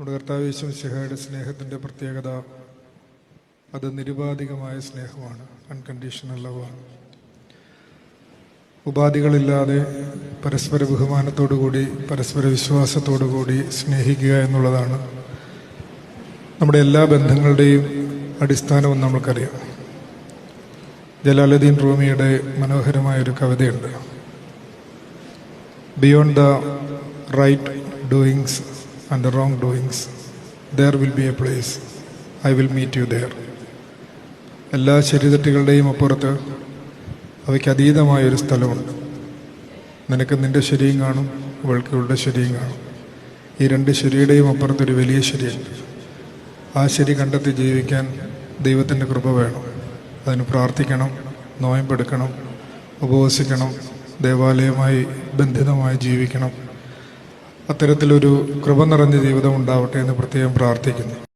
നമ്മുടെ കർത്താവ് യേശുമിശിഹായുടെ സ്നേഹത്തിന്റെ പ്രത്യേകത അത് നിരുപാധികമായ സ്നേഹമാണ് അൺകണ്ടീഷണൽ ലവാണ് ഉപാധികളില്ലാതെ പരസ്പര ബഹുമാനത്തോടുകൂടി പരസ്പര വിശ്വാസത്തോടുകൂടി സ്നേഹിക്കുക എന്നുള്ളതാണ് നമ്മുടെ എല്ലാ ബന്ധങ്ങളുടെയും അടിസ്ഥാനവും നമ്മൾക്കറിയാം. ജലാലുദ്ദീൻ റൂമിയുടെ മനോഹരമായൊരു കവിതയുണ്ട്. Beyond the right doings the wrong doings there will be a place I will meet you there എല്ലാ ശരിതെറ്റുകളുടെയും അപ്പുറത്ത് അവയ്ക്ക് അതീതമായൊരു സ്ഥലമുണ്ട്. നിനക്ക് നിന്റെ ശരിയും കാണും അവൾക്ക് ഇവളുടെ ശരിയും കാണും. ഈ രണ്ട് ശരിയുടെയും അപ്പുറത്തൊരു വലിയ ശരിയുണ്ട് ആ ശരി കണ്ടെത്തി ജീവിക്കാൻ ദൈവത്തിന്റെ കൃപ വേണം. അതിന് പ്രാർത്ഥിക്കണം നോയമ്പെടുക്കണം ഉപവസിക്കണം ദേവാലയമായി ബന്ധിതമായി ജീവിക്കണം. അത്തരത്തിലൊരു കൃപ നിറഞ്ഞ ജീവിതം ഉണ്ടാവട്ടെ എന്ന് പ്രത്യേകം പ്രാർത്ഥിക്കുന്നു.